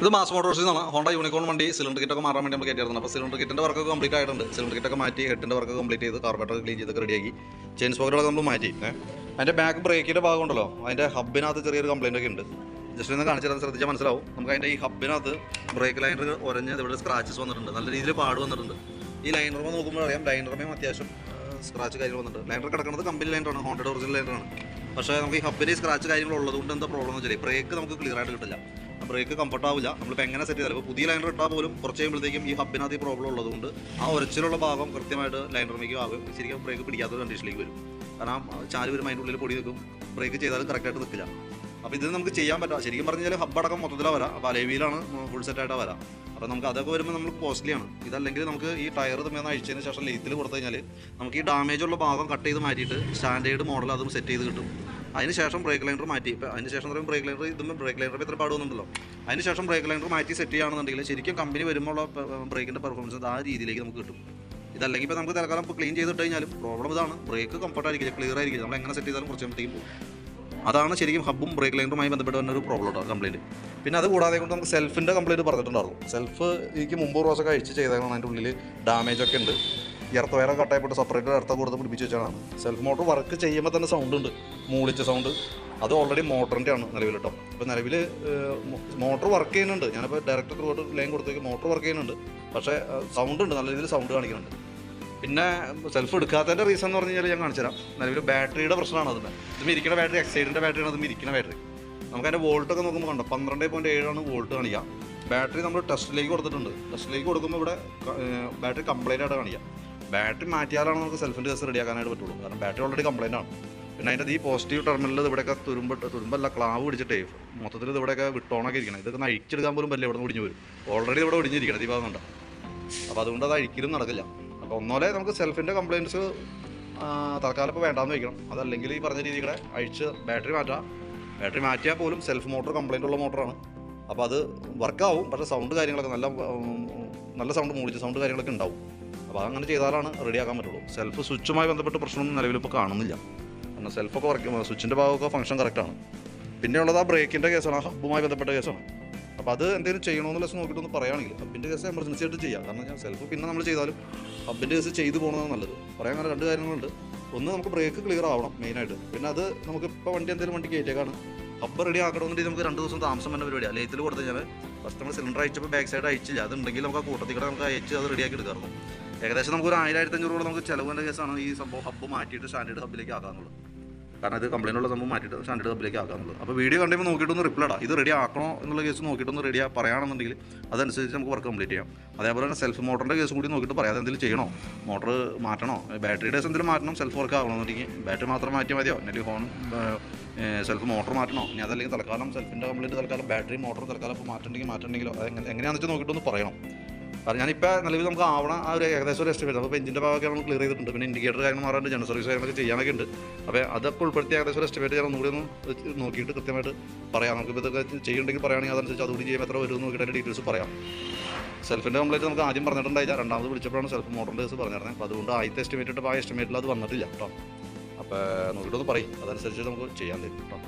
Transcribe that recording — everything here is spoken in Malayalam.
ഇത് മാസ് മോട്ടോഴ്സിൽ നിന്നാണ് ഹോണ്ട യൂണിക്കോൺ വണ്ടി സിലിണ്ടർ കിറ്റൊക്കെ മാറാൻ വേണ്ടി നമ്മൾ കയറ്റിയിരുന്നു അപ്പോൾ സിലിണ്ടർ കിറ്റിന്റെ വർക്കൊക്കെ കംപ്ലീറ്റ് ആയിട്ടുണ്ട്. സിലിണ്ടർ കിറ്റൊക്കെ മാറ്റി ഹെഡിന്റെ വർക്ക് കംപ്ലീറ്റ് ചെയ്ത് കാർബേറ്റർ ക്ലീൻ ചെയ്തൊക്കെ റെഡിയാക്കി ചെയിൻ സ്പോക്കറ്റുകളൊക്കെ നമ്മൾ മാറ്റി. അതിന്റെ ബാക്ക് ബ്രേക്കിന്റെ ഭാഗം ഉണ്ടല്ലോ. അതിന്റെ ഹബിനകത്ത് ചെറിയൊരു കംപ്ലൈന്റ് ഒക്കെ ഉണ്ട്. ജസ്റ്റ് ഒന്ന് കാണിച്ചു തരാൻ ശ്രദ്ധിച്ചാൽ മനസ്സിലാവും. നമുക്ക് അതിന്റെ ഈ ഹബിനകത്ത് ബ്രേക്ക് ലൈനർ ഉരഞ്ഞ് ഇവിടെ സ്ക്രാച്ചസ് വന്നിട്ടുണ്ട്. നല്ല രീതിയിൽ പാട് വന്നിട്ടുണ്ട്. ഈ ലൈനറുമ്പോൾ നോക്കുമ്പോൾ അറിയാം. ലൈനറുമേയും അത്യാവശ്യം സ്ക്രാച്ച് കാര്യങ്ങൾ വന്നിട്ടുണ്ട് ലൈനർ കിടക്കുന്നത് കമ്പനി ലൈനറാണ് ഹോണ്ടഡ് ഒറിജിനൽ ലൈനറാണ് പക്ഷേ നമുക്ക് ഈ ഹബിന് സ്ക്രാച്ച് കാര്യങ്ങൾ ഉള്ളതുകൊണ്ട് എന്താ പ്രോബ്ലം എന്ന് വെച്ചാൽ ബ്രേക്ക് നമുക്ക് ക്ലിയർ ആയിട്ട് കിട്ടില്ല. ബ്രേക്ക് കംഫർട്ട് ആവില്ല. നമ്മളിപ്പോൾ എങ്ങനെ സെറ്റ് ചെയ്താലും പുതിയ ലൈനർ ഇട്ടാൽ പോലും കുറച്ച് കഴിയുമ്പോഴത്തേക്കും ഈ ഹബിനകത്ത് ഈ പ്രോബ്ലം ഉള്ളതുകൊണ്ട് ആ ഒരച്ചിലുള്ള ഭാഗം കൃത്യമായിട്ട് ലൈനറിലേക്ക് ആകും ശരിക്കും ബ്രേക്ക് പിടിക്കാത്ത കണ്ടീഷനിലേക്ക് വരും. കാരണം ചാൽ വരും അതിന്റെ ഉള്ളിൽ പൊടി നിൽക്കും ബ്രേക്ക് ചെയ്താലും കറക്റ്റായിട്ട് നിൽക്കില്ല അപ്പോൾ ഇത് നമുക്ക് ചെയ്യാൻ പറ്റാം ശരിക്കും പറഞ്ഞാൽ ഹബ് അടക്കം മൊത്തത്തിലാണ് വരാം. അപ്പോൾ അലേവിയിലാണ് ഫുൾ സെറ്റായിട്ടാണ് വരാം. അപ്പോൾ നമുക്ക് അതൊക്കെ വരുമ്പോൾ നമ്മൾ കോസ്റ്റ്ലിയാണ് ഇതല്ലെങ്കിൽ നമുക്ക് ഈ ടയർ തമ്മിൽ അഴിച്ചതിന് ശേഷം ലെയ്ത്തിൽ കൊടുത്തു കഴിഞ്ഞാൽ നമുക്ക് ഈ ഡാമേജ് ഉള്ള ഭാഗം കട്ട് ചെയ്ത് മാറ്റിയിട്ട് സ്റ്റാൻഡേർഡ് മോഡൽ അതും സെറ്റ് ചെയ്ത് കിട്ടും. അതിന് ശേഷം ബ്രേക്ക് ലൈനർ മാറ്റി. ഇപ്പോൾ അതിന് ശേഷം പറയുമ്പോൾ ബ്രേക്ക് ലൈനർ ഇതും ബ്രേക്ക് ലൈനർ ഇത്ര പാടുന്നുണ്ടല്ലോ അതിന് ശേഷം ബ്രേക്ക് ലൈനർ മാറ്റി സെറ്റ് ചെയ്യുകയാണെന്നുണ്ടെങ്കിൽ ശരിക്കും കമ്പനി വരുമ്പോൾ ബ്രേക്കിന്റെ പെർഫോമൻസ് ആ രീതിയിലേക്ക് നമുക്ക് കിട്ടും. ഇതല്ലെങ്കിൽ ഇപ്പോൾ നമുക്ക് തൽക്കാലം ഇപ്പോൾ ക്ലീൻ ചെയ്തിട്ട് കഴിഞ്ഞാലും പ്രോബ്ലം ഇതാണ്. ബ്രേക്ക് കംഫർട്ടായിരിക്കില്ല ക്ലിയർ ആയിരിക്കില്ല. നമ്മൾ എങ്ങനെ സെറ്റ് ചെയ്താലും കുറച്ച് കഴിയുമ്പോഴത്തേക്കും പോകും. അതാണ് ശരിക്കും ഹബ്ബും ബ്രേക്ക് ലൈനറുമായി ബന്ധപ്പെട്ട് വരുന്ന ഒരു പ്രോബ്ലം കേട്ടോ കംപ്ലയിന്റ് പിന്നെ അത് കൂടാതെ കൊണ്ട് നമുക്ക് സെൽഫിന്റെ കംപ്ലയിന്റ് പറഞ്ഞിട്ടുണ്ടായിരുന്നു. സെൽഫ് എനിക്ക് മുമ്പ് ഒരു പ്രാവശ്യം അഴിച്ച് ചെയ്തേക്കണം അതിന്റെ ഉള്ളിൽ ഡാമേജ് ഒക്കെ ഉണ്ട്. ഇറത്ത വേറെ കട്ടായപ്പെട്ട് സെപ്പറേറ്റ് ഇറത്ത കൊടുത്ത് പിടിപ്പിച്ച് വെച്ചാണ് സെൽഫ് മോട്ടോർ വർക്ക് ചെയ്യുമ്പോൾ തന്നെ സൗണ്ട് ഉണ്ട് മൂളിച്ച സൗണ്ട് അത് ഓൾറെഡി മോട്ടറിന്റെ ആണ് നിലവിൽ കേട്ടോ അപ്പോൾ നിലവിൽ മോട്ടോർ വർക്ക് ചെയ്യുന്നുണ്ട്. ഞാനിപ്പോൾ ഡയറക്റ്റ് ലൈൻ കൊടുത്തേക്ക് മോട്ടോർ വർക്ക് ചെയ്യുന്നുണ്ട്. പക്ഷേ സൗണ്ട് ഉണ്ട്. നല്ല രീതിയിൽ സൗണ്ട് കാണിക്കുന്നുണ്ട്. പിന്നെ സെൽഫ് എടുക്കാത്തതിന്റെ റീസൺ എന്ന് പറഞ്ഞു കഴിഞ്ഞാൽ ഞാൻ കാണിച്ചു തരാം നിലവിൽ ബാറ്ററിയുടെ പ്രശ്നമാണ് അതിന്റെ ഇത് ഇരിക്കുന്ന ബാറ്ററി എക്സൈഡിന്റെ ബാറ്ററിയാണ് അത് ഇരിക്കുന്ന ബാറ്ററി. നമുക്ക് അതിന്റെ വോൾട്ടൊക്കെ നോക്കുമ്പോൾ കണ്ടോ? പന്ത്രണ്ട് പോയിന്റ് ഏഴാണ് വോൾട്ട് കാണിക്കുക ബാറ്ററി നമ്മൾ ടെസ്റ്റിലേക്ക് കൊടുത്തിട്ടുണ്ട്. ടെസ്റ്റിലേക്ക് കൊടുക്കുമ്പോൾ ഇവിടെ ബാറ്ററി കംപ്ലൈന്റ് ആയിട്ട് കാണിക്കുക ബാറ്ററി മാറ്റിയാലാണ് നമുക്ക് സെൽഫിന്റെ കേസ് റെഡിയാക്കാനായിട്ട് പറ്റുള്ളൂ. കാരണം ബാറ്ററി ഓൾറെഡി കംപ്ലൈന്റ് ആണ്. പിന്നെ അതിന്റെ ഈ പോസിറ്റീവ് ടെർമിനലിൽ ഇവിടെയൊക്കെ തുരുമ്പിട്ട് തുരുമ്പല്ല ക്ലാവ് പിടിച്ചിട്ടേ മൊത്തത്തിൽ ഇവിടെയൊക്കെ വിട്ടോണൊക്കെ ഇരിക്കണം. ഇതൊക്കെ അഴിച്ചെടുക്കാൻ പോലും പറ്റില്ല ഇവിടെ നിന്ന് ഒടിഞ്ഞു വരും ഓൾറെഡി ഇവിടെ ഒടിഞ്ഞിരിക്കണം ഈ ഭാഗം കണ്ടോ? അപ്പോൾ അതുകൊണ്ട് അത് അഴിക്കലും നടക്കില്ല. ഒന്നോലെ നമുക്ക് സെൽഫിന്റെ കംപ്ലയിന്റ്സ് തൽക്കാലം ഇപ്പോൾ വേണ്ടാന്ന് വയ്ക്കണം അതല്ലെങ്കിൽ ഈ പറഞ്ഞ രീതിയിൽ അഴിച്ച് ബാറ്ററി മാറ്റാം. ബാറ്ററി മാറ്റിയാൽ പോലും സെൽഫ് മോട്ടർ കംപ്ലയിന്റ് ഉള്ള മോട്ടറാണ് അപ്പോൾ അത് വർക്കാവും പക്ഷേ സൗണ്ട് കാര്യങ്ങളൊക്കെ നല്ല നല്ല സൗണ്ട് മൂളിച്ച സൗണ്ട് കാര്യങ്ങളൊക്കെ ഉണ്ടാവും. അപ്പോൾ അതങ്ങനെ ചെയ്താലാണ് റെഡിയാക്കാൻ പറ്റുള്ളൂ. സെൽഫ് സ്വിച്ചുമായി ബന്ധപ്പെട്ട് പ്രശ്നമൊന്നും നിലവിലിപ്പോൾ കാണുന്നില്ല. കാരണം സെൽഫൊക്കെ വർക്ക് സ്വിച്ചിന്റെ ഭാഗമൊക്കെ ഫംഗ്ഷൻ കറക്റ്റാണ് പിന്നെയുള്ളത് ആ ബ്രേക്കിന്റെ കേസാണ് ഹബ്ബുമായി ബന്ധപ്പെട്ട കേസാണ് അപ്പോൾ അത് എന്തെങ്കിലും ചെയ്യണമെന്നുള്ള ദിവസം നോക്കിയിട്ടൊന്ന് പറയുകയാണെങ്കിൽ ഹബിന്റെ കേസ് എമർജൻസി ആയിട്ട് ചെയ്യാം. കാരണം ഞാൻ സെൽഫ് പിന്നെ നമ്മൾ ചെയ്താലും ഹബിന്റെ കേസ് ചെയ്തു പോകുന്നതാണ് നല്ലത്. പറയാൻ കാരണം രണ്ട് കാര്യങ്ങളുണ്ട്. ഒന്ന് നമുക്ക് ബ്രേക്ക് ക്ലിയർ ആവണം മെയിനായിട്ട് പിന്നെ അത് നമുക്ക് ഇപ്പോൾ വണ്ടി എന്തെങ്കിലും വണ്ടി കയറ്റിയേക്കാണ്. ഹബ്ബ് റെഡി ആക്കണമെന്നുണ്ടെങ്കിൽ നമുക്ക് രണ്ട് ദിവസം താമസം തന്നെ പരിപാടിയാണ് ലേത്തിൽ കൊടുത്ത് കഴിഞ്ഞാൽ ഫസ്റ്റ് നമ്മൾ സിലിണ്ടർ അയച്ചപ്പോൾ ബാക്ക് സൈഡ് അയച്ചില്ല അതുണ്ടെങ്കിൽ നമുക്ക് ആ കൂട്ടത്തിൽ കൂടെ നമുക്ക് അയച്ച് അത് റെഡിയാക്കി എടുക്കാറുള്ളൂ ഏകദേശം നമുക്ക് ഒരു ആയിരത്തി അഞ്ഞൂറ് നമുക്ക് ചിലവിന്റെ കേസാണ് ഈ സംഭവം ഹബ്ബ് മാറ്റിയിട്ട് സ്റ്റാൻഡേർഡ് ഹബ്ബിലേക്ക് ആക്കാന്നുള്ളത്. കാരണം ഇത് കംപ്ലൈന്റ് ഉള്ള സംഭവം മാറ്റിയിട്ട് സ്റ്റാൻഡേർഡ് ഹബ്ബിലേക്ക് ആക്കാന്നുള്ളത് അപ്പോൾ വീഡിയോ കണ്ടുമ്പോൾ നോക്കിയിട്ടൊന്ന് റിപ്ലൈ ഇടാം. ഇത് റെഡി ആക്കണോ എന്നുള്ള കേസ് നോക്കിയിട്ടൊന്ന് റെഡി പറയുകയാണെന്നുണ്ടെങ്കിൽ അതനുസരിച്ച് നമുക്ക് വർക്ക് കംപ്ലീറ്റ് ചെയ്യാം. അതേപോലെ തന്നെ സെൽഫ് മോട്ടറിന്റെ കേസ് കൂടി നോക്കിയിട്ട് പറയാം. അതെന്തെങ്കിലും ചെയ്യണോ? മോട്ടർ മാറ്റണോ? ബാറ്ററി ഡേസ് എന്തെങ്കിലും മാറ്റണം സെൽഫ് വർക്ക് ആകണമെന്നുണ്ടെങ്കിൽ ബാറ്ററി മാത്രം മാറ്റിയാൽ മതിയോ? അല്ലെങ്കിൽ ഫോൺ സെൽഫ് മോട്ടർ മാറ്റണോ? ഇനി അതല്ലെങ്കിൽ തൽക്കാലം സെൽഫിന്റെ കംപ്ലീറ്റ് തൽക്കാലം ബാറ്ററി മോട്ടർ തൽക്കാലം ഇപ്പോൾ മാറ്റണമെങ്കിൽ മാറ്റണമെങ്കിലോ അത് എങ്ങനെ എങ്ങനെയാണെന്ന് വെച്ചാൽ നോക്കിയിട്ടൊന്ന് പറയണം. കാരണം ഞാനിപ്പോൾ നിലവിൽ നമുക്ക് ആവണ ആ ഒരു ഏകദേശം ഒരു എസ്റ്റിമേറ്റ് അപ്പോൾ എഞ്ചിന്റെ ഭാഗമൊക്കെ നമ്മൾ ക്ലിയർ ചെയ്തിട്ടുണ്ട്. പിന്നെ ഇൻഡിക്കേറ്റർ കാര്യങ്ങൾ മാറാണ്ട് ജനറൽ സർവീസ് കാര്യങ്ങളൊക്കെ ചെയ്യാനൊക്കെ ഉണ്ട്. അപ്പോൾ അതൊക്കെ ഉൾപ്പെടുത്തി ഏകദേശം ഒരു എസ്റ്റിമേറ്റ് ഞാൻ ഒന്നുകൂടി ഒന്ന് നോക്കിയിട്ട് കൃത്യമായിട്ട് പറയാം. നമുക്ക് ഇതൊക്കെ ചെയ്യുന്നുണ്ടെങ്കിൽ പറയുകയാണെങ്കിൽ അതനുസരിച്ച് അതുകൂടി ചെയ്യാൻ എത്ര വരും നോക്കിയിട്ട് അതിന്റെ ഡീറ്റെയിൽസ് പറയാം. സെൽഫിന്റെ കംപ്ലൈന്റ് നമുക്ക് ആദ്യം പറഞ്ഞിട്ടുണ്ടായില്ല. രണ്ടാമത് വിളിച്ചപ്പോഴാണ് സെൽഫ് മോട്ടറിന്റെ കേസ് പറഞ്ഞിരുന്നത്. അപ്പോൾ അതുകൊണ്ട് ആദ്യത്തെ എസ്റ്റിമേറ്റ് ഇട്ടപ്പോൾ ആ എസ്റ്റിമേറ്റിൽ അത് വന്നിട്ടില്ല കേട്ടോ. അപ്പോൾ നോക്കിയിട്ടൊന്ന് പറയും. അതനുസരിച്ച് നമുക്ക് ചെയ്യാൻ തരും കേട്ടോ.